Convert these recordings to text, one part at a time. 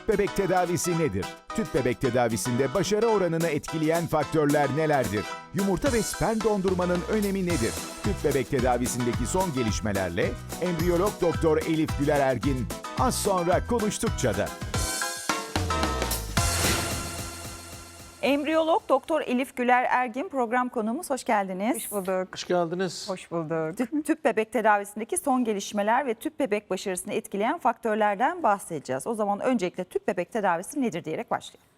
Tüp bebek tedavisi nedir? Tüp bebek tedavisinde başarı oranını etkileyen faktörler nelerdir? Yumurta ve sperm dondurmanın önemi nedir? Tüp bebek tedavisindeki son gelişmelerle embriyolog doktor Elif Güler Ergin az sonra konuştukça da. Embriyolog Doktor Elif Güler Ergin program konuğumuz. Hoş geldiniz. Hoş bulduk. Hoş geldiniz. Hoş bulduk. Tüp, tüp bebek tedavisindeki son gelişmeler ve tüp bebek başarısını etkileyen faktörlerden bahsedeceğiz. O zaman öncelikle tüp bebek tedavisi nedir diyerek başlayalım.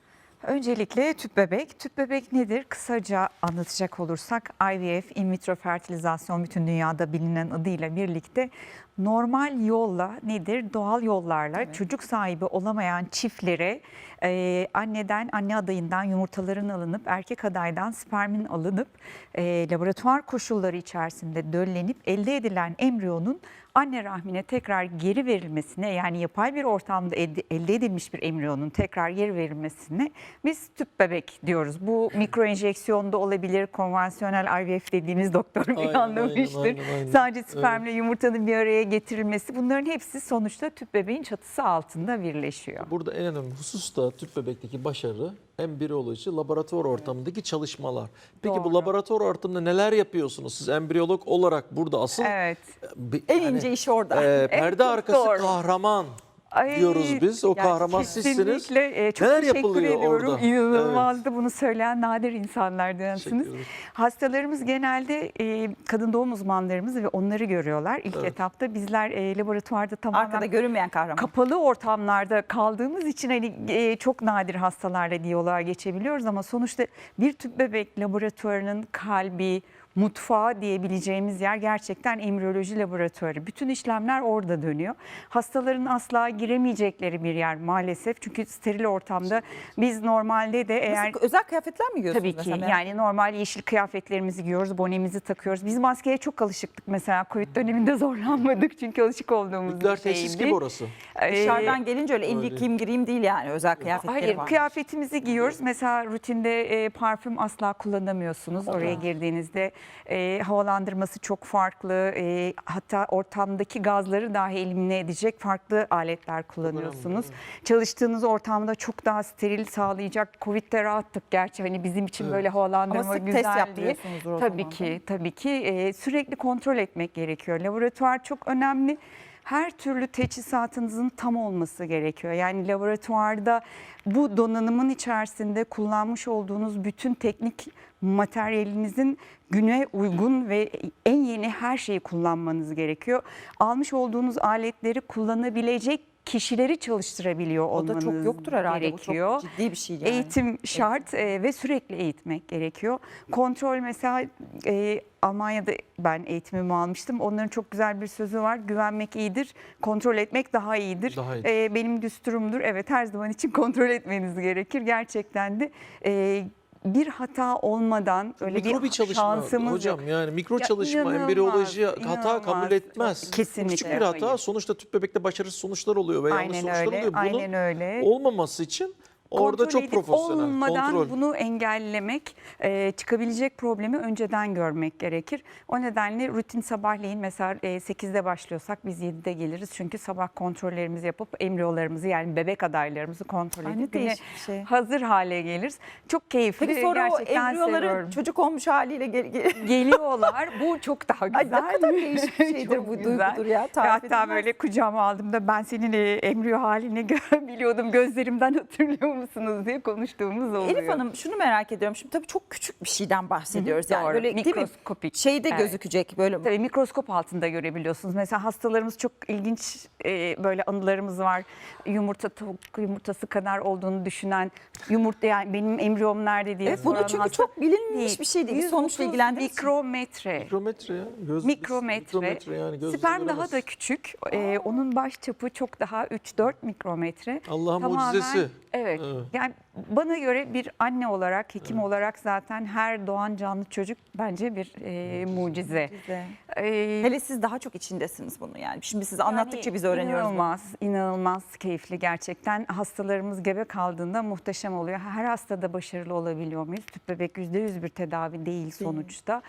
Öncelikle tüp bebek. Tüp bebek nedir? Kısaca anlatacak olursak IVF, in vitro fertilizasyon bütün dünyada bilinen adıyla birlikte normal yolla nedir? Doğal yollarla çocuk sahibi olamayan çiftlere e, anneden, anne adayından yumurtaların alınıp erkek adaydan spermin alınıp e, laboratuvar koşulları içerisinde döllenip elde edilen embriyonun anne rahmine tekrar geri verilmesine yani yapay bir ortamda elde, edilmiş bir embriyonun tekrar geri verilmesine biz tüp bebek diyoruz. Bu mikro enjeksiyonda olabilir, konvansiyonel IVF dediğimiz doktor Aynen, anlamıştır. aynen, aynen, aynen. Sadece spermle yumurtanın bir araya getirilmesi bunların hepsi sonuçta tüp bebeğin çatısı altında birleşiyor. Burada en önemli husus da tüp bebekteki başarı embriyoloji laboratuvar ortamındaki çalışmalar. Peki Doğru. bu laboratuvar ortamında neler yapıyorsunuz? Siz embriyolog olarak burada asıl Evet. bir- En hani, ince iş orada. e, perde çok arkası doğru. kahraman Ay, diyoruz biz. O ya kahraman sizsiniz. E, çok Neler teşekkür yapılıyor ediyorum. orada? İnanılmazdı bunu söyleyen nadir insanlardansınız. Hastalarımız genelde e, kadın doğum uzmanlarımız ve onları görüyorlar. İlk Evet. etapta bizler e, laboratuvarda tamamen Arkada görünmeyen kahraman. kapalı ortamlarda kaldığımız için hani e, çok nadir hastalarla diyaloğa geçebiliyoruz ama sonuçta bir tüp bebek laboratuvarının kalbi, mutfağı diyebileceğimiz yer gerçekten embriyoloji laboratuvarı. Bütün işlemler orada dönüyor. Hastaların asla giremeyecekleri bir yer maalesef. Çünkü steril ortamda biz normalde de eğer Nasıl, özel kıyafetler mi giyiyorsunuz Tabii ki mesela? yani normal yeşil kıyafetlerimizi giyiyoruz, bonemizi takıyoruz. Biz maskeye çok alışıktık mesela Covid döneminde zorlanmadık çünkü alışık olduğumuz bir tesis şeydi. gibi orası. Ee, Dışarıdan gelince öyle elli yıkayayım gireyim değil yani özel kıyafetleri Hayır var. kıyafetimizi giyiyoruz. Mesela rutinde e, parfüm asla kullanamıyorsunuz oraya girdiğinizde. E, havalandırması çok farklı. E, hatta ortamdaki gazları dahi elimine edecek farklı aletler kullanıyorsunuz. Çalıştığınız ortamda çok daha steril sağlayacak. Covid'de rahattık gerçi hani bizim için böyle havalandırma Ama sık güzel test diye. yaptırıyorsunuzdur o Tabii zaman ki tabii ki e, sürekli kontrol etmek gerekiyor. Laboratuvar çok önemli. Her türlü teçhizatınızın tam olması gerekiyor. Yani laboratuvarda bu donanımın içerisinde kullanmış olduğunuz bütün teknik materyalinizin güne uygun ve en yeni her şeyi kullanmanız gerekiyor. Almış olduğunuz aletleri kullanabilecek kişileri çalıştırabiliyor O da çok yoktur herhalde. gerekiyor. Bu çok ciddi bir şey yani. Eğitim şart e, ve sürekli eğitmek gerekiyor. Kontrol mesela e, Almanya'da ben eğitimimi almıştım. Onların çok güzel bir sözü var. Güvenmek iyidir, kontrol etmek daha iyidir. Daha iyidir. E, benim düsturumdur. Evet her zaman için kontrol etmeniz gerekir. Gerçekten de e, bir hata olmadan öyle Mikro bir bir çalışma şansımız hocam yok. yani mikro Ya çalışma embriyoloji hata kabul etmez. Kesinlikle. Küçük bir hata Hayır. sonuçta tüp bebekte başarısız sonuçlar oluyor ve yanlış sonuçlar öyle, oluyor. Bunun aynen öyle. olmaması için orada çok profesyonel olmadan kontrol. bunu engellemek, e, çıkabilecek problemi önceden görmek gerekir. O nedenle rutin sabahleyin mesela e, 8'de başlıyorsak biz 7'de geliriz. Çünkü sabah kontrollerimizi yapıp embriyolarımızı yani bebek adaylarımızı kontrol Ay, ne edip güne değişik bir şey. hazır hale geliriz. Çok keyifli. Peki sonra o gerçekten embriyoları seviyorum. çocuk olmuş haliyle gel- gel- geliyorlar. Bu çok daha güzel. Ay ne kadar değişik bir şeydir Çok bu güzel. duygudur ya. Tarif Hatta edilmez. böyle kucağıma aldığımda ben senin e, embriyo halini gö- biliyordum gözlerimden hatırlıyor musunuz diye konuştuğumuz oluyor. Elif Hanım şunu merak ediyorum. Şimdi tabii çok küçük bir şeyden bahsediyoruz. yani doğru. böyle değil mi? Mikroskopik. Şeyde Evet. gözükecek böyle. Tabii mikroskop altında görebiliyorsunuz. Mesela hastalarımız çok ilginç e, böyle anılarımız var. Yumurta tavuk yumurtası kadar olduğunu düşünen yumurta yani benim embriyom nerede diye Evet, bu da soran çünkü hasta- çok bilinmiş bir şey değil. 130 Sonuçla ilgilendiğiniz için. mikrometre. Mikrometre ya. Göz, Mikrometre. mikrometre yani gözle Sperm daha da küçük. Ee, onun baş çapı çok daha 3-4 mikrometre. Allah'ın Tamamen- mucizesi. Evet. Evet. Yani bana göre bir anne olarak, hekim olarak zaten her doğan canlı çocuk bence bir e, mucize. Mucize. Ee, Hele siz daha çok içindesiniz bunu yani. Şimdi siz anlattıkça yani biz öğreniyoruz. bunu. İnanılmaz, inanılmaz keyifli gerçekten. Hastalarımız gebe kaldığında muhteşem oluyor. Her hastada başarılı olabiliyor muyuz? Tüp bebek %100 bir tedavi değil sonuçta.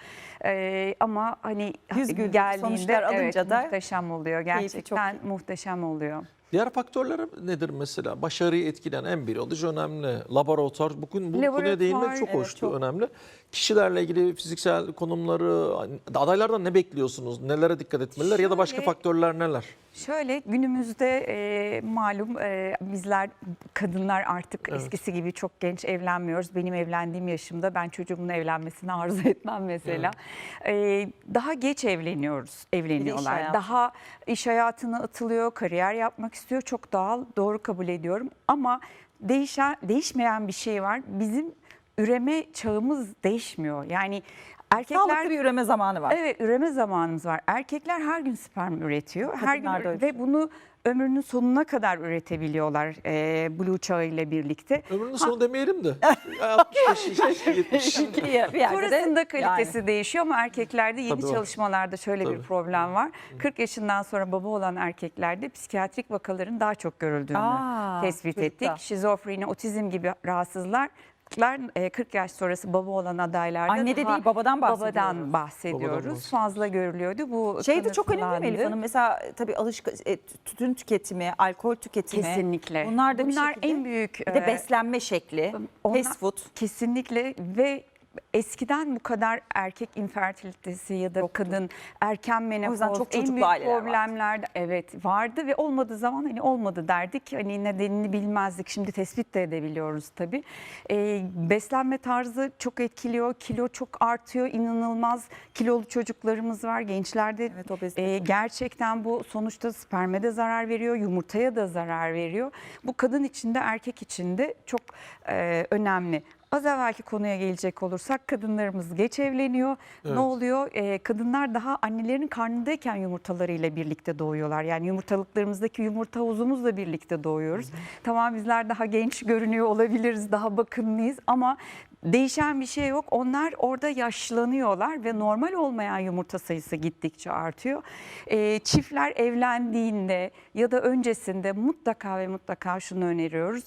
Ee, ama hani Yüz geldiğinde sonuçlar alınca evet, da muhteşem oluyor. Gerçekten muhteşem oluyor. Diğer faktörler nedir mesela? Başarıyı etkileyen embriyoloji önemli. Laboratuvar, bugün bu konuya değinmek çok evet, hoştu, çok. önemli. Kişilerle ilgili fiziksel konumları, adaylardan ne bekliyorsunuz? Nelere dikkat etmeliler ya da başka Şöyle- faktörler neler? Şöyle günümüzde e, malum e, bizler kadınlar artık Evet. eskisi gibi çok genç evlenmiyoruz. Benim evlendiğim yaşımda ben çocuğumun evlenmesini arzu etmem mesela. E, daha geç evleniyoruz, evleniyorlar. hayatı. daha iş hayatına atılıyor, kariyer yapmak istiyor. Çok doğal, doğru kabul ediyorum. Ama değişen değişmeyen bir şey var. Bizim üreme çağımız değişmiyor. Yani erkekler Sağlıklı bir üreme zamanı var. Evet üreme zamanımız var. Erkekler her gün sperm üretiyor. her gün Kadınlar da öyle. ve bunu ömrünün sonuna kadar üretebiliyorlar e, Blue çağı ile birlikte. Ömrünün sonu demeyelim de. 65, 70. Bir yerde de Sonrasında kalitesi yani. değişiyor ama erkeklerde yeni Tabii çalışmalarda şöyle bir Tabii. problem var. 40 yaşından sonra baba olan erkeklerde psikiyatrik vakaların daha çok görüldüğünü Aa, tespit çocukta. ettik. Şizofreni, otizm gibi rahatsızlar 40 yaş sonrası baba olan adaylarda Anne de değil, babadan bahsediyoruz. Babadan bahsediyoruz. Babadan bahsediyoruz. Fazla görülüyordu. Bu Şey de çok önemli değil mi Elif kanıtlandı. Hanım? Mesela tabii alışk e, tütün tüketimi, alkol tüketimi. Kesinlikle. Bunlar da bir Bunlar şekilde. en büyük Bir de e, beslenme şekli, Onlar- fast food. Kesinlikle ve eskiden bu kadar erkek infertilitesi ya da kadın erken menopoz yüzden çok en büyük vardı. problemler de- evet vardı ve olmadığı zaman hani olmadı derdik. Hani nedenini bilmezdik. Şimdi tespit de edebiliyoruz tabii. Ee, beslenme tarzı çok etkiliyor. Kilo çok artıyor. inanılmaz kilolu çocuklarımız var. Gençlerde Evet, obezite e, gerçekten bu sonuçta sperme de zarar veriyor, yumurtaya da zarar veriyor. Bu kadın için de erkek için de çok e, önemli. Az evvelki konuya gelecek olursak kadınlarımız geç evleniyor. Evet. Ne oluyor? E, kadınlar daha annelerin karnındayken yumurtalarıyla birlikte doğuyorlar. Yani yumurtalıklarımızdaki yumurta havuzumuzla birlikte doğuyoruz. Tamam bizler daha genç görünüyor olabiliriz, daha bakımlıyız ama değişen bir şey yok. Onlar orada yaşlanıyorlar ve normal olmayan yumurta sayısı gittikçe artıyor. E, çiftler evlendiğinde ya da öncesinde mutlaka ve mutlaka şunu öneriyoruz.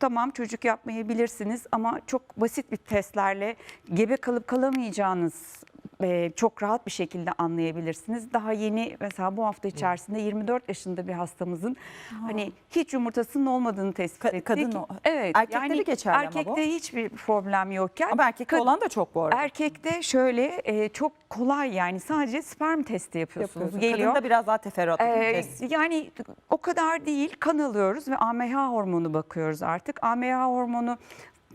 Tamam çocuk yapmayabilirsiniz ama çok basit bir testlerle gebe kalıp kalamayacağınız e, çok rahat bir şekilde anlayabilirsiniz. Daha yeni mesela bu hafta içerisinde 24 yaşında bir hastamızın hani hiç yumurtasının olmadığını tespit Ka- ettik. kadın o- Evet. Erkekte de geçerli ama bu. Erkekte hiçbir problem yokken. Ama erkekte olan da çok bu arada. Erkekte şöyle e, çok kolay yani sadece sperm testi yapıyorsunuz. Yapıyorsun. Geliyor. Kadında biraz daha teferruatlı Ee, yani o kadar değil kan alıyoruz ve AMH hormonu bakıyoruz artık. AMH hormonu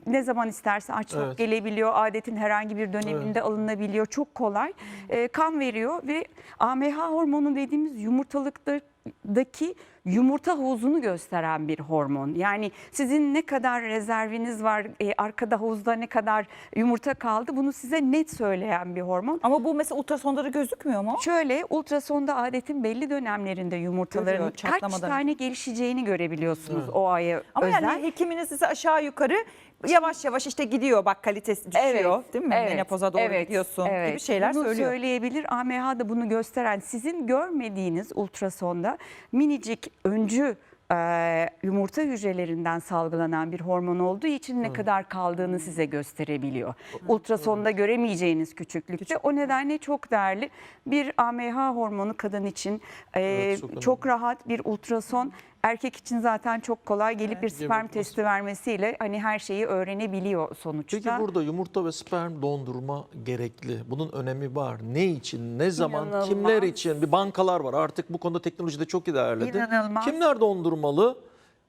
ne zaman isterse açlık Evet. gelebiliyor. Adetin herhangi bir döneminde alınabiliyor. Çok kolay. Ee, kan veriyor ve AMH hormonu dediğimiz yumurtalıktaki yumurta havuzunu gösteren bir hormon. Yani sizin ne kadar rezerviniz var, e, arkada havuzda ne kadar yumurta kaldı bunu size net söyleyen bir hormon. Ama bu mesela ultrasonda da gözükmüyor mu? Şöyle ultrasonda adetin belli dönemlerinde yumurtaların kaç tane gelişeceğini görebiliyorsunuz o aya Ama özel. yani hekiminiz size aşağı yukarı yavaş yavaş işte gidiyor bak kalitesi düşüyor değil mi? Menopoza doğru evet, gidiyorsun evet. gibi şeyler bunu söylüyor. söyleyebilir. AMH da bunu gösteren sizin görmediğiniz ultrasonda minicik öncü e, yumurta hücrelerinden salgılanan bir hormon olduğu için ne kadar kaldığını size gösterebiliyor. Ultrasonda göremeyeceğiniz küçüklükte. O nedenle çok değerli bir AMH hormonu kadın için e, Evet, çok önemli. çok rahat bir ultrason. Erkek için zaten çok kolay gelip bir sperm bakması. testi vermesiyle hani her şeyi öğrenebiliyor sonuçta. Peki burada yumurta ve sperm dondurma gerekli. Bunun önemi var. Ne için, ne zaman, İnanılmaz. kimler için? Bir bankalar var. Artık bu konuda teknoloji de çok ilerledi. İnanılmaz. Kimler dondurmalı?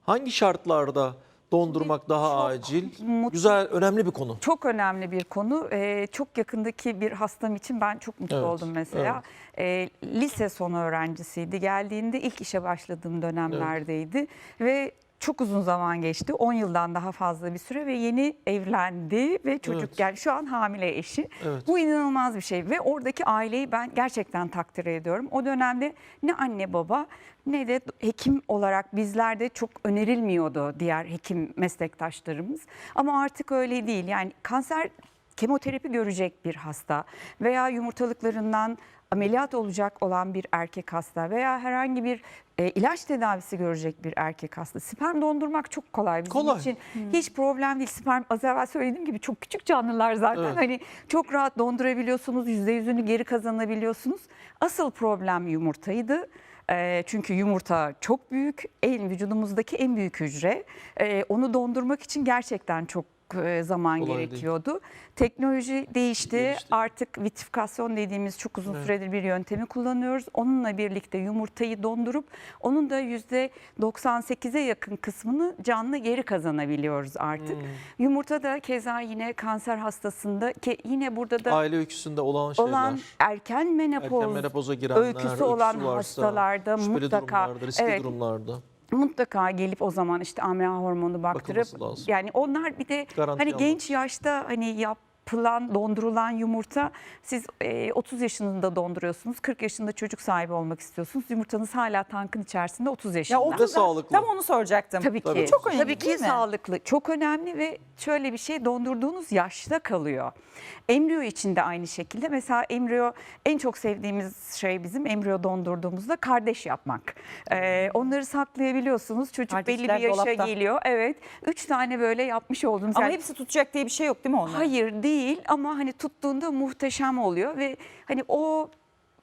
Hangi şartlarda dondurmak daha acil? mutlu- Güzel, önemli bir konu. Çok önemli bir konu. Ee, çok yakındaki bir hastam için ben çok mutlu Evet, oldum mesela. Ee, lise sonu öğrencisiydi. Geldiğinde ilk işe başladığım dönemlerdeydi ve çok uzun zaman geçti. 10 yıldan daha fazla bir süre ve yeni evlendi ve çocuk Evet. geldi. Şu an hamile eşi. Evet. Bu inanılmaz bir şey ve oradaki aileyi ben gerçekten takdir ediyorum. O dönemde ne anne baba ne de hekim olarak bizler de çok önerilmiyordu diğer hekim meslektaşlarımız. Ama artık öyle değil. Yani kanser kemoterapi görecek bir hasta veya yumurtalıklarından ameliyat olacak olan bir erkek hasta veya herhangi bir e, ilaç tedavisi görecek bir erkek hasta. Sperm dondurmak çok kolay bizim Kolay. için. Hiç problem değil. Sperm az evvel söylediğim gibi çok küçük canlılar zaten. Evet. Hani çok rahat dondurabiliyorsunuz. Yüzde yüzünü geri kazanabiliyorsunuz. Asıl problem yumurtaydı. E, çünkü yumurta çok büyük, en vücudumuzdaki en büyük hücre. E, onu dondurmak için gerçekten çok e, zaman değil. gerekiyordu. Teknoloji değişti. Değişti. Artık vitrifikasyon dediğimiz çok uzun Evet. süredir bir yöntemi kullanıyoruz. Onunla birlikte yumurtayı dondurup onun da %98'e yakın kısmını canlı geri kazanabiliyoruz artık. Hmm. Yumurta da keza yine kanser hastasında ki yine burada da Aile öyküsünde olan şeyler. olan erken menopoz, erken menopoza girenler, öyküsü olan varsa, hastalarda mutlaka- durumlarda, riskli evet. durumlarda. Mutlaka gelip o zaman işte AMH hormonu baktırıp yani onlar bir de Garanti hani almak. genç yaşta hani yapılan dondurulan yumurta siz e, 30 yaşında donduruyorsunuz 40 yaşında çocuk sahibi olmak istiyorsunuz yumurtanız hala tankın içerisinde 30 yaşında. Ya o da sağlıklı. Tam onu soracaktım. Tabii ki. Tabii. Çok önemli Tabii ki değil mi? sağlıklı. Çok önemli ve şöyle bir şey dondurduğunuz yaşta kalıyor. Embriyo için de aynı şekilde. Mesela embriyo en çok sevdiğimiz şey bizim embriyo dondurduğumuzda kardeş yapmak. Ee, onları saklayabiliyorsunuz. Çocuk belli Kardeşler bir yaşa dolapta. geliyor. Evet. Üç tane böyle yapmış olduğumuz. Ama yani- hepsi tutacak diye bir şey yok değil mi onların? Hayır değil ama hani tuttuğunda muhteşem oluyor ve hani o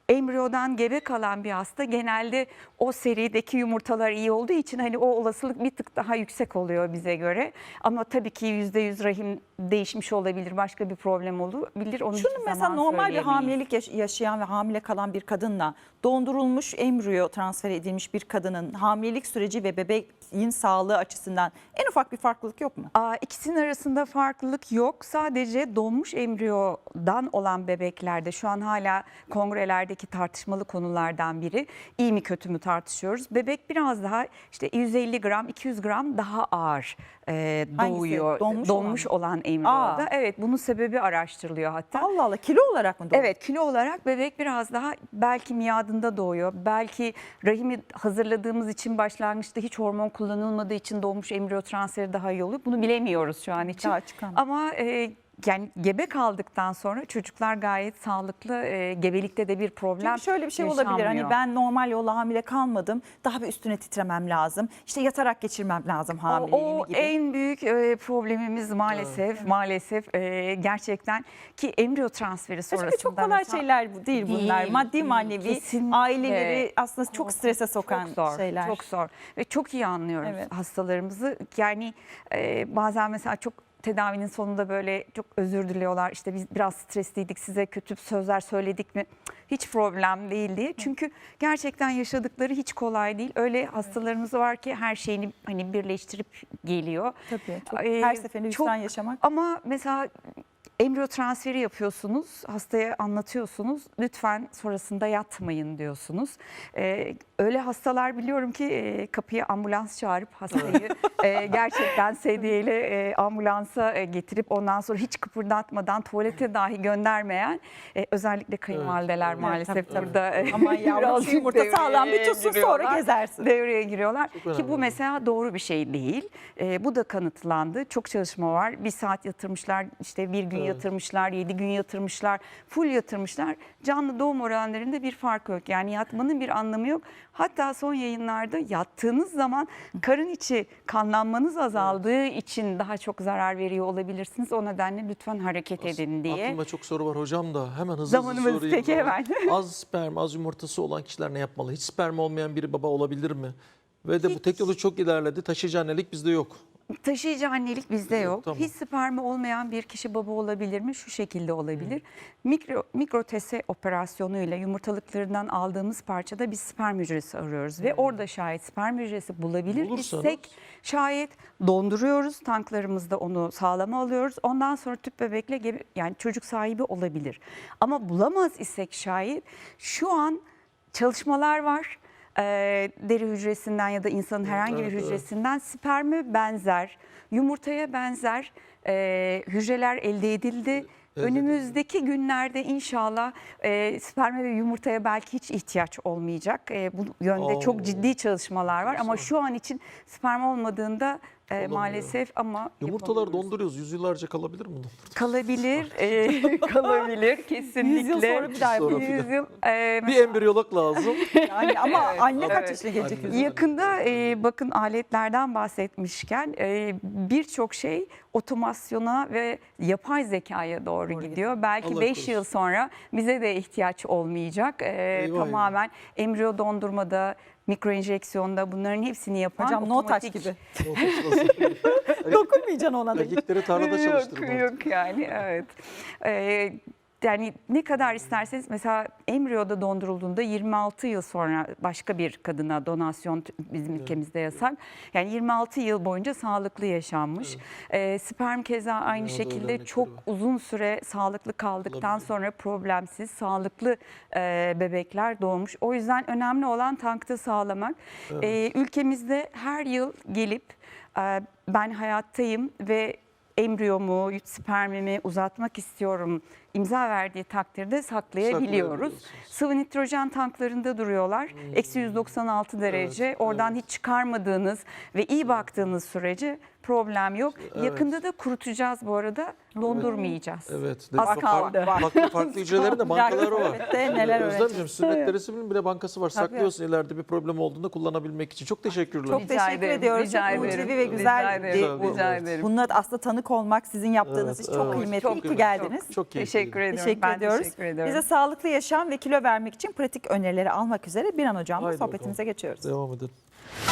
embriyodan gebe kalan bir hasta genelde o serideki yumurtalar iyi olduğu için hani o olasılık bir tık daha yüksek oluyor bize göre. Ama tabii ki %100 rahim değişmiş olabilir, başka bir problem olabilir. Onu Şunu mesela normal bir hamilelik yaş- yaşayan ve hamile kalan bir kadınla dondurulmuş embriyo transfer edilmiş bir kadının hamilelik süreci ve bebeğin sağlığı açısından en ufak bir farklılık yok mu? Aa, ikisinin arasında farklılık yok. Sadece donmuş embriyodan olan bebeklerde şu an hala kongrelerdeki tartışmalı konulardan biri. İyi mi kötü mü tartışıyoruz. Bebek biraz daha işte 150 gram 200 gram daha ağır e, Hangisi? doğuyor. Donmuş olan olan, mı? embriyoda. Aa. Evet bunun sebebi araştırılıyor hatta. Allah Allah kilo olarak mı doğru? Evet kilo olarak bebek biraz daha belki miadında doğuyor. Belki rahimi hazırladığımız için başlangıçta hiç hormon kullanılmadığı için doğmuş embriyo transferi daha iyi oluyor. Bunu bilemiyoruz şu an için. Ama e, yani gebe kaldıktan sonra çocuklar gayet sağlıklı. E, gebelikte de bir problem Çünkü şöyle bir şey olabilir. Hani yaşanmıyor. ben normal yolla hamile kalmadım. Daha bir üstüne titremem lazım. İşte yatarak geçirmem lazım O, hamileliğimi o gibi. en büyük e, problemimiz maalesef maalesef e, gerçekten ki embriyo transferi sonrasında Çünkü çok kolay mesela- şeyler değil bunlar. Değil, Maddi değil. manevi Kesinlikle. aileleri aslında çok strese sokan çok zor, şeyler. Çok zor ve çok iyi anlıyoruz Evet. hastalarımızı. Yani e, bazen mesela çok tedavinin sonunda böyle çok özür diliyorlar. İşte biz biraz stresliydik size kötü sözler söyledik mi? Hiç problem değil diye. Çünkü gerçekten yaşadıkları hiç kolay değil. Öyle hastalarımız var ki her şeyini hani birleştirip geliyor. Tabii. Çok, Ee, her seferinde üstten yaşamak. Ama mesela embriyo transferi yapıyorsunuz, hastaya anlatıyorsunuz. Lütfen sonrasında yatmayın diyorsunuz. Ee, öyle hastalar biliyorum ki e, kapıya ambulans çağırıp hastayı e, gerçekten sedyeyle e, ambulansa e, getirip ondan sonra hiç kıpırdatmadan tuvalete dahi göndermeyen e, özellikle kayınvalideler Evet, maalesef tabii, tabii. burada e, Aman yavrum şu birazcık yumurta sağlam bir tutsun sonra giriyorlar gezersin. devreye giriyorlar. Ki bu mesela doğru bir şey değil. Ee, bu da kanıtlandı. Çok çalışma var. Bir saat yatırmışlar, işte bir gün Evet. yatırmışlar, yedi gün yatırmışlar, full yatırmışlar. Canlı doğum oranlarında bir fark yok. Yani yatmanın bir anlamı yok. Hatta son yayınlarda yattığınız zaman karın içi kanlanmanız azaldığı için daha çok zarar veriyor olabilirsiniz. O nedenle lütfen hareket edin diye. Aklımda çok soru var hocam da hemen hızlı Zamanımız hızlı sorayım. peki, hemen. az sperm, az yumurtası olan kişiler ne yapmalı? Hiç sperm olmayan biri baba olabilir mi? Ve de bu Hiç. teknoloji çok ilerledi. Taşıyıcı annelik bizde yok. Taşıyıcı annelik bizde yok. tamam. Hiç spermi olmayan bir kişi baba olabilir mi? Şu şekilde olabilir. Mikro, mikrotese operasyonuyla yumurtalıklarından aldığımız parçada bir sperm hücresi arıyoruz. Ve orada şayet sperm hücresi bulabilir Bulursanız- isek şayet donduruyoruz. Tanklarımızda onu sağlama alıyoruz. Ondan sonra tüp bebekle gebe- yani çocuk sahibi olabilir. Ama bulamaz isek şayet şu an çalışmalar var. Ee, deri hücresinden ya da insanın herhangi bir evet, evet. hücresinden sperme benzer, yumurtaya benzer e, hücreler elde edildi. Önümüzdeki günlerde inşallah e, sperme ve yumurtaya belki hiç ihtiyaç olmayacak. E, bu yönde Oo. çok ciddi çalışmalar var ama şu an için sperm olmadığında e, maalesef ama Yumurtaları yapamıyoruz. donduruyoruz. Yüzyıllarca kalabilir mi? kalabilir, e, kalabilir kesinlikle. Yüz yıl sonra bir daha Sonra yapalım. bir Yüz yıl, e, Bir embriyolog lazım. Yani ama anne kaç yaşına gelecek? Anne. Yakında e, bakın aletlerden bahsetmişken e, birçok şey otomasyona ve yapay zekaya doğru, Doğru gidiyor. Belki Allah 5 korusun. yıl sonra bize de ihtiyaç olmayacak. E, Eyvah tamamen embriyo dondurmada, mikroenjeksiyonda bunların hepsini yapan Hocam no touch otomatik- gibi. Nasıl? Dokunmayacaksın ona da. Erkekleri tarlada çalıştırın Yok, yok yani evet. Ee, yani ne kadar isterseniz mesela embriyoda dondurulduğunda 26 yıl sonra başka bir kadına donasyon bizim ülkemizde yasak. Yani 26 yıl boyunca sağlıklı yaşanmış. Ee, sperm keza aynı öyle şekilde çok var. uzun süre sağlıklı kaldıktan Olabilir. sonra problemsiz sağlıklı e, bebekler doğmuş. O yüzden önemli olan tankta sağlamak. Ee, ülkemizde her yıl gelip e, ben hayattayım ve embriyomu, spermimi uzatmak istiyorum imza verdiği takdirde saklayabiliyoruz. Sıvı nitrojen tanklarında duruyorlar. Eksi 196 derece. Evet, Oradan evet. hiç çıkarmadığınız ve iyi baktığınız sürece problem yok. Evet. Yakında da kurutacağız bu arada. Dondurmayacağız. Evet. Az Farklı- kaldı. Farklı farklı hücrelerin de bankaları var. Evet de neler Özlemciğim sünnet teresinin bile bankası var. Saklıyorsun ileride bir problem olduğunda kullanabilmek için. Çok teşekkürler. Çok Rica teşekkür ederim, ediyoruz. rica Çok ederim. mucizevi ve Rica güzel. ederim, bu- rica ederim. Bunlar aslında tanık olmak sizin yaptığınız Evet, iş çok evet. kıymetli. Çok İyi ki geldiniz. Çok keyifli. Teşekkür ederim. Teşekkür ben ediyoruz. teşekkür ediyorum. Bize sağlıklı yaşam ve kilo vermek için pratik önerileri almak üzere bir an hocamla Haydi sohbetimize bakalım. geçiyoruz. Devam edelim.